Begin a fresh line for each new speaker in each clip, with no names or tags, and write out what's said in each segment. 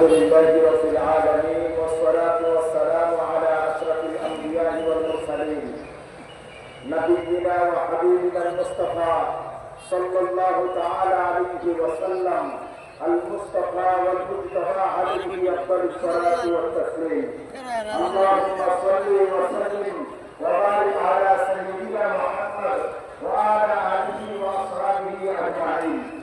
الحمد لله رب العالمين والصلاة والسلام على أشرف الأنبياء والمرسلين. نبينا وحبيبنا المصطفى صلى الله تعالى عليه وسلم المصطفى والمجتبى عليه أفضل الصلاة والتسليم. اللهم صل وسلم وبارك على سيدنا محمد وعلى آله وأصحابه أجمعين.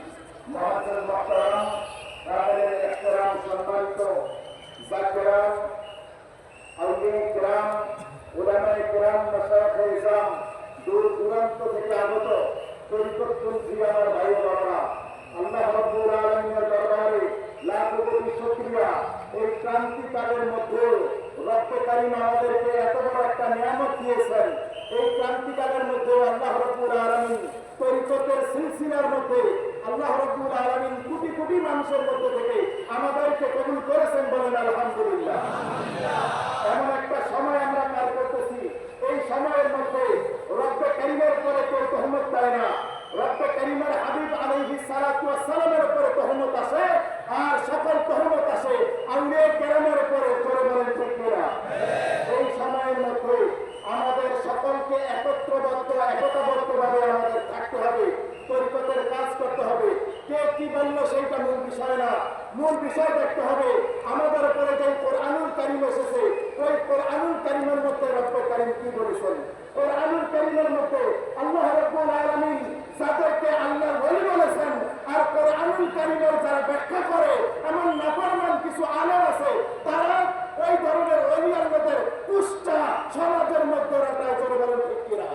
ক্রান্তিকালের মধ্যে রব্ব কারীম আমাদেরকে এত বড় একটা নিয়ামত দিয়েছেন। মধ্যে আল্লাহ রাব্বুল আলামিন তরিকতের সিলসিলার মানুষের মধ্যে থেকে আমাদেরকে কবুল করেছেন বলেন আলহামদুলিল্লাহ। এমন একটা সময় আমরা পার সময়ের মধ্যে রব্ব কারিমের পরে কেউ তহমত দেয় না। রব্ব কারিমের হাবিব আলাইহিস সালাতু ওয়াস সালামের উপরে তহমত আসে আর সকল তহমত আসে আউলিয়া কেরামের উপরে করে বলেন ঠিক কিনা? এই সময়ের মধ্যে আমাদের সকলকে একত্রবদ্ধ, একতাবদ্ধভাবে আমাদের থাকতে হবে, তরিকতের কাজ করতে হবে। কে কি বলল সেইটা মূল বিষয় না। মূল বিষয় দেখতে হবে, আমাদের উপরে যে কোরআনুল কারিম এসেছে, ওই কোরআনুল কারিমের মধ্যে রব্ব কারিম কি বলেছেন কোরআনুল কারিমের মধ্যে আল্লাহ রব্বুল আলামিন যাদেরকে আল্লাহ বলি বলেছেন আর কোরআনুল কারিমের যারা ব্যাখ্যা করে এমন নাফরমান কিছু আলেম আছে তারা ওই ধরনের অলি আল্লাহদের পুষ্টা সমাজের মধ্যে রাখায় করে বলেন ঠিক কিনা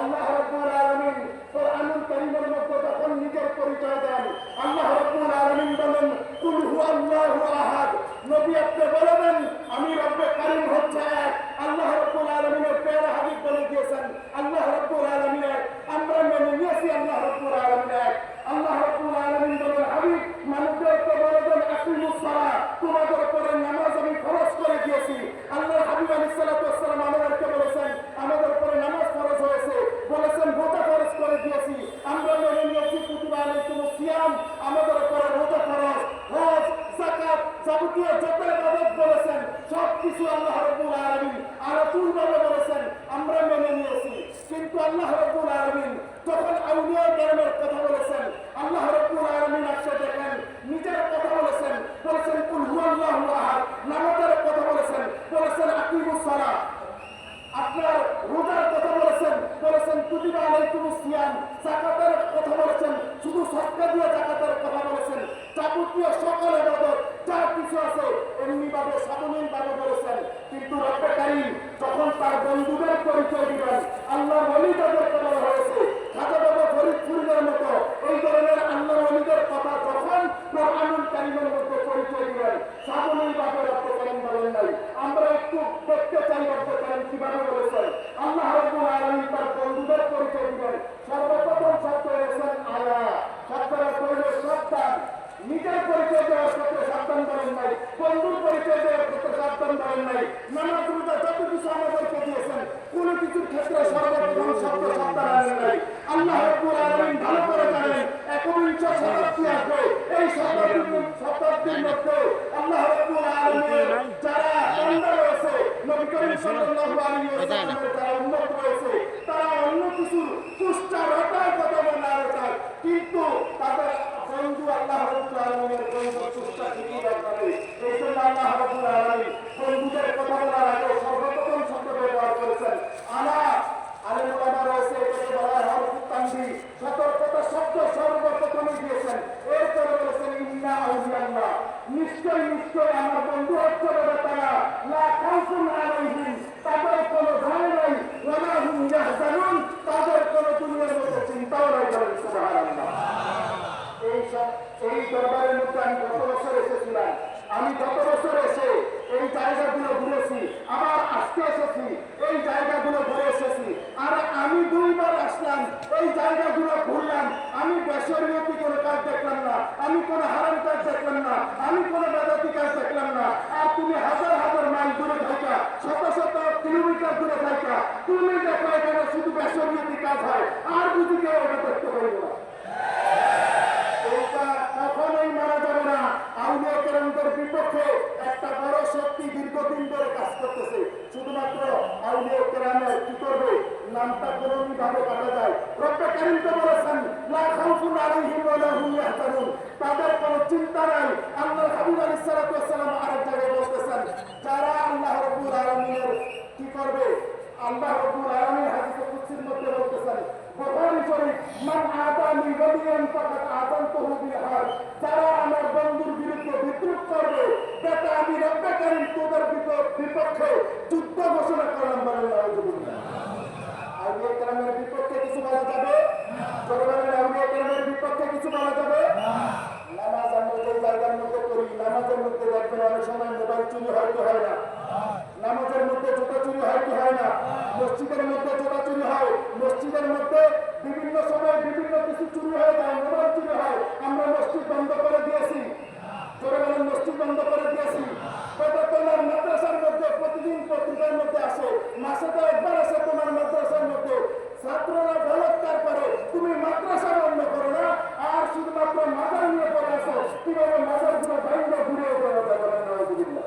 আল্লাহ রাব্বুল আলামিন কোরআনুল কারীমের মধ্যে যখন নিজের পরিচয় দেন আল্লাহ রাব্বুল আলামিন বলেন কুল হুয়াল্লাহু আহাদ নবী আপনি বলবেন আমি রব্বে কারীম হচ্ছে এক। আল্লাহ রাব্বুল আলামিনের প্রিয় হাবিব বলে দিয়েছেন। আল্লাহ রাব্বুল আলামিন এক আমরা মেনে নিয়েছি আল্লাহ রাব্বুল আলামিন এক আল্লাহ রাব্বুল আলামিন বলেন হাবিব মানুষদেরকে বলবেন আকিমুস সালাত তোমাদের উপরে নামাজ আমি ফরজ করে দিয়েছি আল্লাহ হাবিব আলাইহিস সালাতু ওয়াস সালাম আমাদেরকে বলেছেন আমাদের উপরে নামাজ ফরজ হয়েছে বলেছেন রোজা ফরজ করে দিয়েছি আমরা মেনে নিয়েছি কুতুবা আলাইকুম সিয়াম আমাদের উপরে রোজা ফরজ হজ যাকাত যাবতীয় যত ইবাদত বলেছেন সব কিছু আল্লাহ রব্বুল আলামিন আরাতুল ভাবে বলেছেন আমরা মেনে নিয়েছি। কিন্তু আল্লাহ রাব্বুল আলামিন যখন আউলিয়া কেরামের কথা বলেছেন আল্লাহ রাব্বুল আলামিন একসাথে দেখেন নিজের কথা বলেছেন বলেছেন কুল হুয়াল্লাহু আহাদ নামাজের কথা বলেছেন বলেছেন আকিমুস সালাত আপনার রোজার কথা বলেছেন বলেছেন কুতিবা আলাইকুম সিয়াম যাকাতের কথা বলেছেন শুধু সৎকা দিয়ে যাকাতের কথা বলেছেন যাবতীয় সকল ইবাদত যা কিছু আছে এমনি ভাবে সাধারণ ভাবে বলেছেন, কিন্তু রক্তকারী যখন তার বন্ধুদের পরিচয় দিবেন আল্লাহ বলি হয়েছে খাজা বাবা ফরিদপুরের মতো এই ধরনের আল্লাহ ওলিদের কথা যখন কোরআনুল কারীমের মধ্যে পরিচয় দিবেন সাধারণ ভাবে রব্বে কারীম বলেন নাই আমরা একটু দেখতে চাই রব্বে কারীম কীভাবে বলেছেন আল্লাহ রাব্বুল আলামিন তার বন্ধুদের পরিচয় দিবেন সর্বপ্রথম শব্দ হয়েছেন আলা শব্দটা তৈরি সাবধান নিজের পরিচয় দেওয়ার ক্ষেত্রে সাবধান করেন নাই বন্ধুর পরিচয় দেওয়ার ক্ষেত্রে সাবধান করেন নাই নামাজ রোজা যত কিছু আমাদেরকে দিয়েছেন কোন কিছুর ক্ষেত্রে সাবধান আনেন নাই আল্লাহ রাব্বুল আলামিন ভালো করে জানেন একবিংশ শতাব্দী আসবে। এই শতাব্দীর শতাব্দীর মধ্যে কিন্তু তাদের বন্ধু আল্লাহ রাব্বুল আলামিনের বন্ধু তুষ্টা ঠিকই রটাবে এই জন্য আল্লাহ রাব্বুল আলামিন বন্ধুদের কথা বলার আগে সর্বপ্রথম শব্দ ব্যবহার করেছেন আলা আলেম ওলামা রয়েছে এটাকে বলা হয় হরফুত তানবী সতর্কতা শব্দ সর্বপ্রথমে দিয়েছেন এরপরে বলেছেন ইন্না আউলিয়াল্লাহ নিশ্চয় নিশ্চয় আমার বন্ধু হচ্ছে বলে তারা লা খাউফুন আলাইহিম তাদের কোনো ভয় নাই ওয়ালা হুম ইয়াহজানুন তাদের কোনো দুনিয়ার মধ্যে চিন্তাও নাই বলেন সুবহানাল্লাহ এই সব এই দরবারের মধ্যে আমি গত বছর এসেছিলাম আমি গত বছর এসে এই জায়গাগুলো ঘুরেছি আবার আজকে এসেছি এই জায়গাগুলো ঘুরে এসেছি আর আমি দুইবার আসলাম এই জায়গাগুলো ঘুরলাম আমি বেসরীয়তি কোনো কাজ দেখলাম না আমি কোনো হারাম কাজ দেখলাম না আমি কোনো বেদাতি কাজ দেখলাম না আর তুমি হাজার হাজার মাইল দূরে থাকা শত শত কিলোমিটার দূরে থাকা তুমি দেখো এখানে শুধু বেসরীয়তি কাজ হয় আর যদি কেউ এটা দেখতে পারব না এইটা কখনোই মারা যাবে না দীর্ঘদিন ধরে কাজ করতেছে শুধুমাত্র আউলিয়া কেরামের কি করবে নামটা ভাবে কাটা যায়। রব্বে কারিম তো বলেছেন, লা খাউফুন আলাইহিম ওয়া লা হুম ইয়াহজানুন তাদের কোনো চিন্তা নাই। আল্লাহ হাবিব আলাইহিস সালাতু ওয়াস সালাম আরেক জায়গায় বলতেছেন, যারা আল্লাহ রাব্বুল আলামিনের কি করবে? আল্লাহ রাব্বুল আলামিন হাদিসে কুদসির মধ্যে বলতেছেন বিল বিপক্ষে যুদ্ধ ঘোষণা করলাম নাউজুবিল্লাহ বিপক্ষে কিছু যাবে? কিছু যাবে? জায়গার মধ্যে করি নামাজের মধ্যে সময় হয় না? নামাজের মধ্যে হয় না? মধ্যে হয় মধ্যে বিভিন্ন সময় বিভিন্ন কিছু চুরি হয়ে যায় মোবাইল চুরি হয় আমরা মসজিদ বন্ধ করে দিয়েছি জোরে বলেন মসজিদ বন্ধ করে দিয়েছি কত তোমার মাদ্রাসার মধ্যে প্রতিদিন পত্রিকার মধ্যে আসে মাসে তো একবার আসে তোমার মাদ্রাসার মধ্যে ছাত্ররা বলৎকার করে তুমি মাদ্রাসা বন্ধ করো না আর শুধুমাত্র মাদার নিয়ে পড়ে আসো কীভাবে মাদারগুলো বাইরে ঘুরে পড়ে যাবে নাউজুবিল্লাহ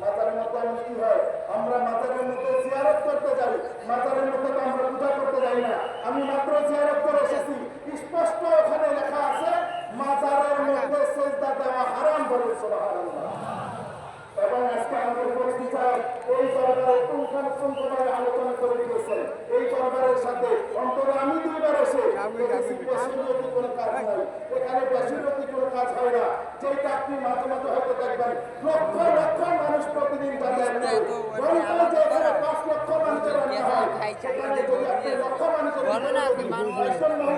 মাজারের মধ্যে এমন কি হয় আমরা মাজারের মধ্যে জিয়ারত করতে যাই। মাজারের মধ্যে তো আমরা পূজা করতে যাই না। আমি মাত্র জিয়ারত করে এসেছি। স্পষ্ট ওখানে লেখা আছে মাজারের মধ্যে সেজদা দেওয়া হারাম বলে এবং আজকে আমাদের এই সরকারের পুঙ্খানুপুঙ্খভাবে আলোচনা করে দিয়েছে এই সরকারের সাথে অন্তত আমি দুইবার এসে কোনো কাজ নাই। এখানে বেসরকারি কোনো কাজ হয় না। যেটা আপনি মাঝে মাঝে হয়তো দেখবেন লক্ষ লক্ষ মানুষ প্রতিদিন যাতায়াত করে গণতন্ত্রে যে এখানে